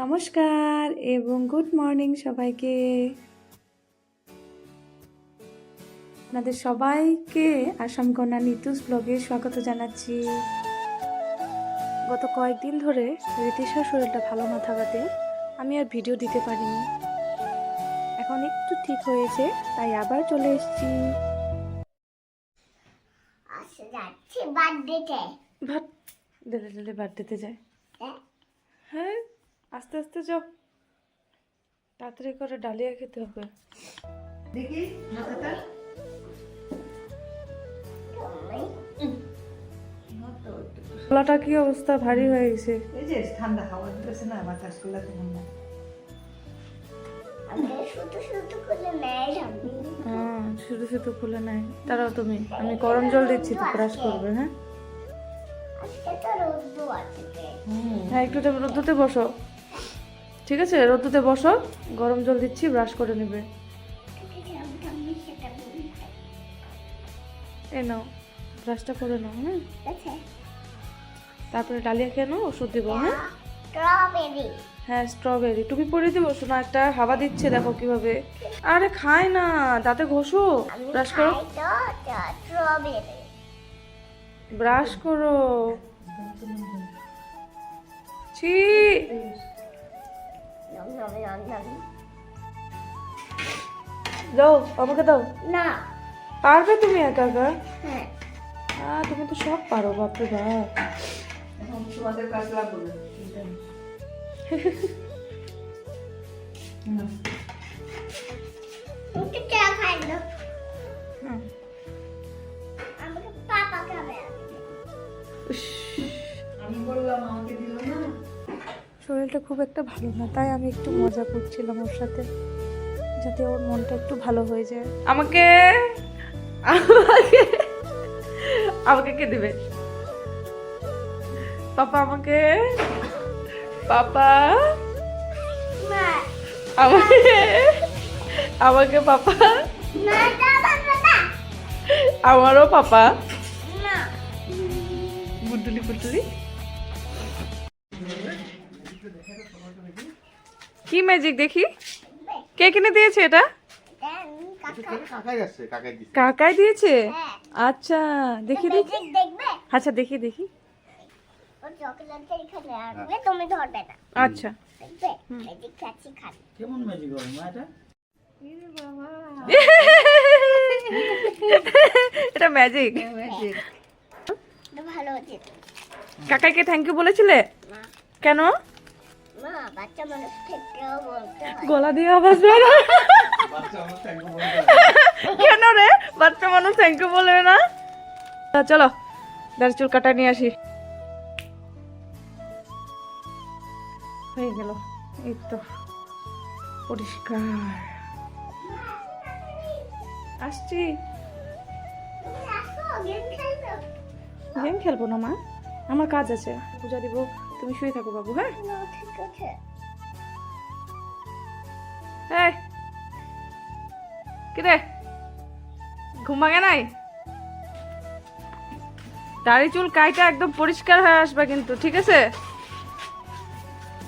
নমস্কার এবং good morning সবাইকে। আপনাদের সবাইকে আসাম কন্যা নিতুস ব্লগে স্বাগত জানাচ্ছি। গত কয়েকদিন ধরে রীতিশার শরীরটা ভালো না থাকাতে আমি আর ভিডিও দিতে পারিনি। এখন একটু ঠিক হয়েছে তাই আবার চলে এসেছি। আসে যাচ্ছি বার্থডেতে। বার্থডেতে যায়। হ্যাঁ? আস্তে আস্তে যাও। তাড়াতাড়ি করে ডালিয়া খেতে হবে। দেখি মাথাটা গলাটা কি অবস্থা? ভারী হয়ে গেছে। এই যে ঠান্ডা হাওয়া দিতেছে না বাতাসগুলা ঠান্ডা। আমি শুধু শুধু নেয় হ্যাঁ খুলে নাই তারাও তুমি আমি গরম জল দিচ্ছি তো ব্রাশ করবে হ্যাঁ? হ্যাঁ একটু রোদ্দুতে বসো। ঠিক আছে রোদ্দুতে বসো গরম জল দিচ্ছি ব্রাশ করে নেবে। এই নাও ব্রাশটা করে নাও হ্যাঁ। তারপরে ডালিয়া খেয়ে নাও ওষুধ দিব হ্যাঁ। স্ট্রবেরি। হ্যাঁ স্ট্রবেরি। টুপি পরিয়ে দেবো শোনা একটা হাওয়া দিচ্ছে দেখো কীভাবে। আরে খায় না দাঁতে ঘষো ব্রাশ করো। ব্রাশ করো। ছি। দাও আমাকে দাও। না। পারবে তুমি একা একা? হ্যাঁ। তুমি তো সব পারো বাপরে বাপ। এখন তোমাদের কাজ লাগবে না। শরীরটা খুব একটা ভালো না তাই আমি একটু মজা করছিলাম ওর সাথে। যাতে ওর মনটা একটু ভালো হয়ে যায়। আমাকে আমাকে কে দিবে? পাপা আমাকে? পাপা? আমাকে? আমাকে পাপা? আমারও পাপা? না বুদুলি বুদুলি কি ম্যাজিক দেখি? কে কিনে দিয়েছে এটা? কাকাই দিয়েছে? হ্যাঁ আচ্ছা দেখি দেখি আচ্ছা দেখি দেখি। আচ্ছা। ম্যাজিক কেমন ম্যাজিক হবে মা এটা? এটা ম্যাজিক এটা ভালো হচ্ছে কাকাইকে থ্যাংক ইউ বলেছিলে? কেন? বাচ্চা মানুষ থেকেও বলতে গলা দিয়ে আওয়াজ বের কেন রে? বাচ্চা মানুষ থ্যাংক ইউ বলবে না? চলো দাঁড় চুল কাটা নিয়ে আসি। হয়ে গেল। এই তো পরিষ্কার। আসছি। গেম খেলব না মা? আমার কাজ আছে। পূজা দিব। তুমি শুয়ে থাকো বাবু হ্যাঁ? ঠিক আছে। এই কি রে ঘুম ভাঙে নাই? দাড়ি চুল কাইটা একদম পরিষ্কার হয়ে আসবে কিন্তু ঠিক আছে?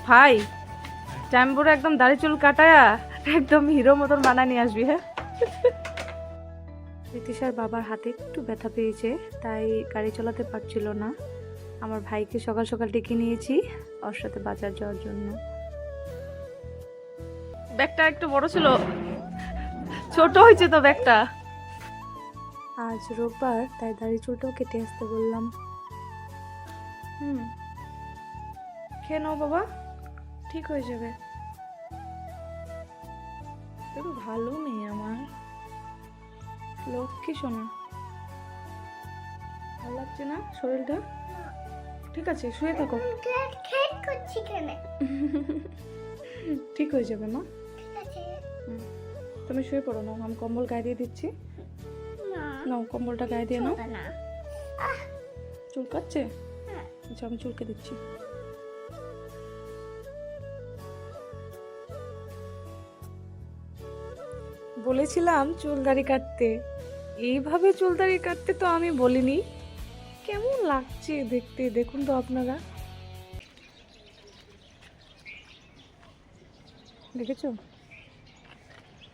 ভাই টাইমপুরে একদম দাড়ি চুল কাটায়া একদম হিরো মতন বানায় নিয়ে আসবি হ্যাঁ? রীতিশার বাবার হাতে একটু ব্যথা পেয়েছে তাই গাড়ি চালাতে পারছিল না। আমার ভাইকে সকাল সকাল ডেকে নিয়েছি ওর সাথে বাজার যাওয়ার জন্য। ব্যাগটা একটু বড় ছিল। ছোট হয়েছে তো ব্যাগটা। আজ রোববার তাই দাড়ি চুলটাও কেটে আসতে বললাম। হুম। খেয়ে নাও বাবা ঠিক হয়ে যাবে। একটু ভালো মেয়ে আমার। লক্ষ্মী শোনা ভালো লাগছে না শরীরটা? ঠিক আছে শুয়ে থাকো। করছি কেন? ঠিক হয়ে যাবে মা। তুমি শুয়ে পড়ো না আমি কম্বল গায়ে দিয়ে দিচ্ছি। নাও কম্বলটা গায়ে দিয়ে নাও। না। চুল কাটছে? হ্যাঁ। আচ্ছা আমি চুলকে দিচ্ছি। বলেছিলাম চুল দাড়ি কাটতে। এইভাবে চুল দাড়ি কাটতে তো আমি বলিনি। লাগছে দেখতে দেখুন তো আপনারা। দেখেছ?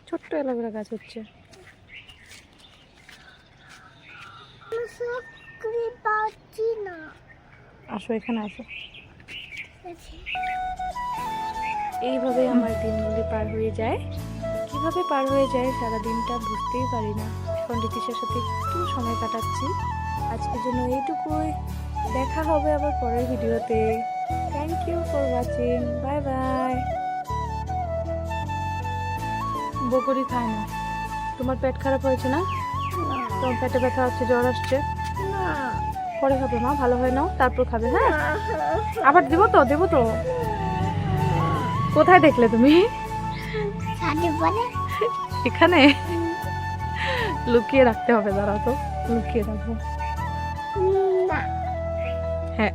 ছোট্ট অ্যালোভেরা গাছ হচ্ছে। আসো এখানে আসো। এইভাবে আমার দিনগুলি পার হয়ে যায়। কীভাবে পার হয়ে যায় সারা দিনটা বুঝতেই পারি না। এখন সাথে একটু সময় কাটাচ্ছি। আজকের জন্য এইটুকুই। দেখা হবে আবার পরের ভিডিওতে। Thank you for watching bye bye বকরি খায় না। তোমার পেট খারাপ হয়েছে না? তোমার পেটে ব্যথা হচ্ছে জ্বর আসছে? পরে খাবে মা ভালো হয় নাও তারপর খাবে হ্যাঁ? আবার দেবো তো দেবো তো। কোথায় দেখলে তুমি? এখানে? লুকিয়ে রাখতে হবে দাঁড়াও তো। লুকিয়ে রাখব। Hệ